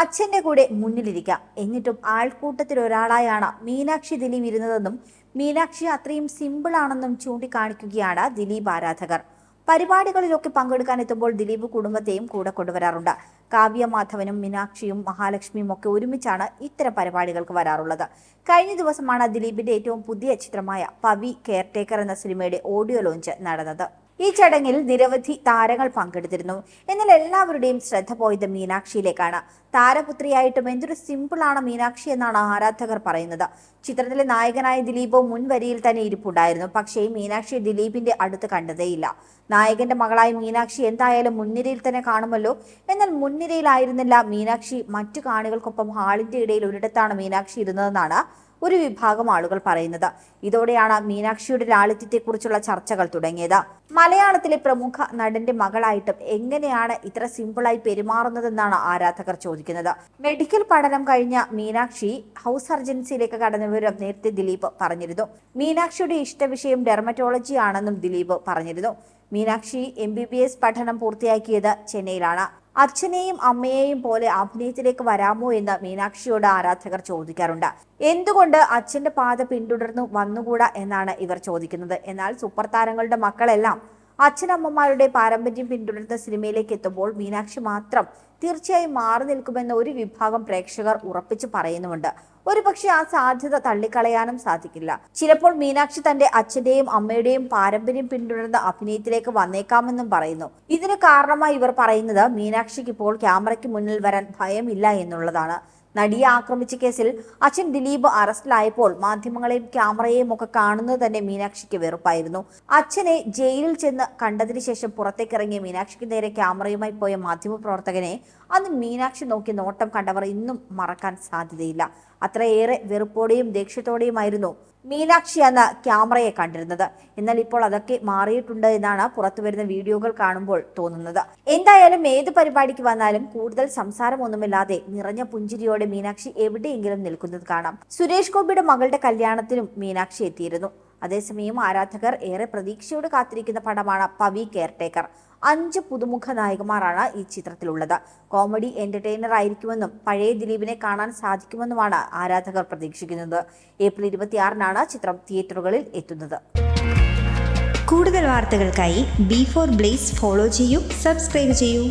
അച്ഛന്റെ കൂടെ മുന്നിലിരിക്കാം. എന്നിട്ടും ആൾക്കൂട്ടത്തിൽ ഒരാളായാണ് മീനാക്ഷി ദിലീപ് ഇരുന്നതെന്നും മീനാക്ഷി അത്രയും സിമ്പിൾ ആണെന്നും ചൂണ്ടിക്കാണിക്കുകയാണ് ദിലീപ് ആരാധകർ. പരിപാടികളിലൊക്കെ പങ്കെടുക്കാൻ എത്തുമ്പോൾ ദിലീപ് കുടുംബത്തെയും കൂടെ കൊണ്ടുവരാറുണ്ട്. കാവ്യ മാധവനും മീനാക്ഷിയും മഹാലക്ഷ്മിയും ഒക്കെ ഒരുമിച്ചാണ് ഇത്തരം പരിപാടികൾക്ക് വരാറുള്ളത്. കഴിഞ്ഞ ദിവസമാണ് ദിലീപിന്റെ ഏറ്റവും പുതിയ ചിത്രമായ പവി കെയർടേക്കർ എന്ന സിനിമയുടെ ഓഡിയോ ലോഞ്ച് നടന്നത്. ഈ ചടങ്ങിൽ നിരവധി താരങ്ങൾ പങ്കെടുത്തിരുന്നു. എന്നാൽ എല്ലാവരുടെയും ശ്രദ്ധ പോയത് മീനാക്ഷിയിലേക്കാണ്. താരപുത്രിയായിട്ടും എന്തൊരു സിമ്പിളാണ് മീനാക്ഷി എന്നാണ് ആരാധകർ പറയുന്നത്. ചിത്രത്തിലെ നായകനായ ദിലീപ് മുൻവരിയിൽ തന്നെ ഇരിപ്പുണ്ടായിരുന്നു. പക്ഷേ മീനാക്ഷി ദിലീപിന്റെ അടുത്ത് കണ്ടതേയില്ല. നായകന്റെ മകളായ മീനാക്ഷി എന്തായാലും മുൻനിരയിൽ തന്നെ കാണുമല്ലോ. എന്നാൽ മുൻനിരയിലായിരുന്നില്ല മീനാക്ഷി. മറ്റു കാണികൾക്കൊപ്പം ഹാളിന്റെ ഇടയിൽ ഒരിടത്താണ് മീനാക്ഷി ഇരുന്നതെന്നാണ് ഒരു വിഭാഗം ആളുകൾ പറയുന്നത്. ഇതോടെയാണ് മീനാക്ഷിയുടെ ലാളിത്യത്തെക്കുറിച്ചുള്ള ചർച്ചകൾ തുടങ്ങിയത്. മലയാളത്തിലെ പ്രമുഖ നടന്റെ മകളായിട്ടും എങ്ങനെയാണ് ഇത്ര സിമ്പിളായി പെരുമാറുന്നതെന്നാണ് ആരാധകർ ചോദിക്കുന്നത്. മെഡിക്കൽ പഠനം കഴിഞ്ഞ മീനാക്ഷി ഹൗസ് സർജൻസിയിലേക്ക് കടന്ന വിവരം നേരത്തെ ദിലീപ് പറഞ്ഞിരുന്നു. മീനാക്ഷിയുടെ ഇഷ്ടവിഷയം ഡെർമറ്റോളജി ആണെന്നും ദിലീപ് പറഞ്ഞിരുന്നു. Meenakshi M B B S പഠനം പൂർത്തിയാക്കിയത് ചെന്നൈയിലാണ്. അച്ഛനെയും അമ്മയെയും പോലെ അഭിനയത്തിലേക്ക് വരാമോ എന്ന് മീനാക്ഷിയോട് ആരാധകർ ചോദിക്കാറുണ്ട്. എന്തുകൊണ്ട് അച്ഛന്റെ പാത പിന്തുടർന്നു വന്നുകൂടാ എന്നാണ് ഇവർ ചോദിക്കുന്നത്. എന്നാൽ സൂപ്പർ താരങ്ങളുടെ മക്കളെല്ലാം അച്ഛനമ്മമാരുടെ പാരമ്പര്യം പിന്തുടർന്ന സിനിമയിലേക്ക് എത്തുമ്പോൾ മീനാക്ഷി മാത്രം തീർച്ചയായും മാറി നിൽക്കുമെന്ന് ഒരു വിഭാഗം പ്രേക്ഷകർ ഉറപ്പിച്ചു പറയുന്നുമുണ്ട്. ഒരുപക്ഷെ ആ സാധ്യത തള്ളിക്കളയാനും സാധിക്കില്ല. ചിലപ്പോൾ മീനാക്ഷി തന്റെ അച്ഛന്റെയും അമ്മയുടെയും പാരമ്പര്യം പിന്തുടർന്ന അഭിനയത്തിലേക്ക് വന്നേക്കാമെന്നും പറയുന്നു. ഇതിന് കാരണമായി ഇവർ പറയുന്നത് മീനാക്ഷിക്ക് ഇപ്പോൾ ക്യാമറയ്ക്ക് മുന്നിൽ വരാൻ ഭയമില്ല എന്നുള്ളതാണ്. നടിയെ ആക്രമിച്ച കേസിൽ അച്ഛൻ ദിലീപ് അറസ്റ്റിലായപ്പോൾ മാധ്യമങ്ങളെയും ക്യാമറയെയും ഒക്കെ കാണുന്നത് തന്നെ മീനാക്ഷിക്ക് വെറുപ്പായിരുന്നു. അച്ഛനെ ജയിലിൽ ചെന്ന് കണ്ടതിന് ശേഷം പുറത്തേക്കിറങ്ങിയ മീനാക്ഷിക്ക് നേരെ ക്യാമറയുമായി പോയ മാധ്യമപ്രവർത്തകനെ അന്ന് മീനാക്ഷി നോക്കി നോട്ടം കണ്ടവർ ഇന്നും മറക്കാൻ സാധ്യതയില്ല. അത്രയേറെ വെറുപ്പോടെയും ദേഷ്യത്തോടെയുമായിരുന്നു മീനാക്ഷി അന്ന് ക്യാമറയെ കണ്ടിരുന്നത്. എന്നാൽ ഇപ്പോൾ അതൊക്കെ മാറിയിട്ടുണ്ട് എന്നാണ് പുറത്തുവരുന്ന വീഡിയോകൾ കാണുമ്പോൾ തോന്നുന്നത്. എന്തായാലും ഏത് പരിപാടിക്ക് വന്നാലും കൂടുതൽ സംസാരമൊന്നുമില്ലാതെ നിറഞ്ഞ പുഞ്ചിരിയോടെ മീനാക്ഷി എവിടെയെങ്കിലും നിൽക്കുന്നത് കാണാം. സുരേഷ് ഗോപിയുടെ മകളുടെ കല്യാണത്തിനും മീനാക്ഷി എത്തിയിരുന്നു. അതേസമയം ആരാധകർ ഏറെ പ്രതീക്ഷയോട് കാത്തിരിക്കുന്ന പടമാണ് പവി കെയർടേക്കർ. അഞ്ച് പുതുമുഖ നായകന്മാരാണ് ഈ ചിത്രത്തിലുള്ളത്. കോമഡി എന്റർടൈനർ ആയിരിക്കുമെന്നും പഴയ ദിലീപിനെ കാണാൻ സാധിക്കുമെന്നുമാണ് ആരാധകർ പ്രതീക്ഷിക്കുന്നത്. ഏപ്രിൽ ഇരുപത്തിയാറിനാണ് ചിത്രം തിയേറ്ററുകളിൽ എത്തുന്നത്. കൂടുതൽ വാർത്തകൾക്കായി ബി ഫോർ ബ്ലേസ് ഫോളോ ചെയ്യൂ സബ്സ്ക്രൈബ് ചെയ്യൂ.